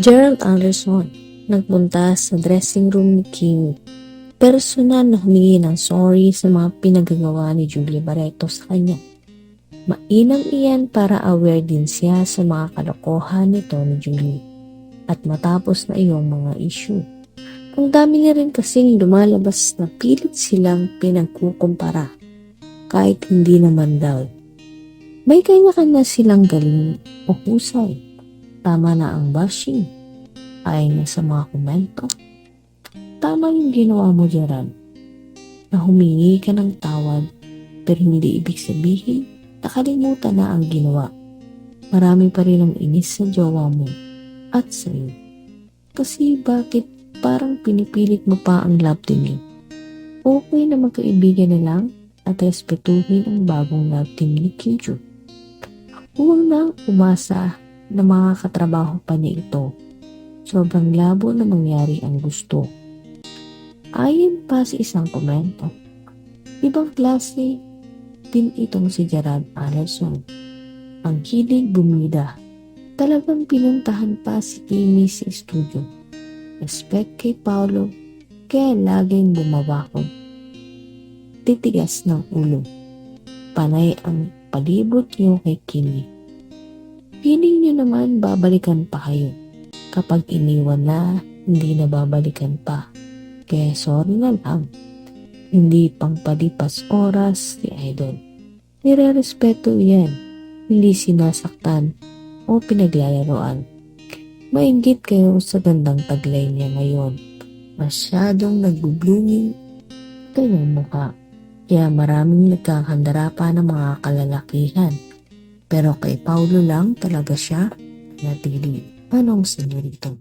Gerald Anderson nagpunta sa dressing room ni Kim. Personal na humingi ng sorry sa mga pinagagawa ni Julie Barreto sa kanya. Mainam iyan para aware din siya sa mga kalokohan nito ni Julie at matapos na iyong mga issue. Ang dami na rin kasing lumalabas na pilit silang pinagkukumpara kahit hindi naman daw. May kanya-kanya silang galing o husay. Tama na ang bashing. Ayon na sa mga komento. Tama yung ginawa mo, Gerald. Na humingi ka ng tawad pero hindi ibig sabihin nakalimutan na ang ginawa. Marami pa rin ang inis sa jowa mo at sa'yo. Kasi bakit parang pinipilit mo pa ang love team niyo? Okay na magkaibigan na lang at respetuhin ang bagong love team ni Kinju. Huwag nang umasa na mga katrabaho pa niya ito. Sobrang labo na mangyari ang gusto. Ayon pa sa isang komento, ibang klase din itong si Gerard Anderson. Ang hilig bumida. Talagang pinuntahan pa si Kimi sa studio. Respect kay Paolo, kaya laging bumabakod. Titigas ng ulo. Panay ang palibot niyo kay Kimi. Feeling niyo naman babalikan pa kayo. Kapag iniwan na, hindi na babalikan pa. Kaya sorry na lang. Hindi pang palipas oras si Idol. Nire-respeto yan. Hindi sinasaktan o pinaglalaroan. Mainggit kayo sa gandang taglay niya ngayon. Masyadong nagbo-blooming kanyang mukha. Kaya maraming nagkakandara pa ng mga kalalakihan. Pero kay Paulo lang talaga siya natili. Anong senyorito?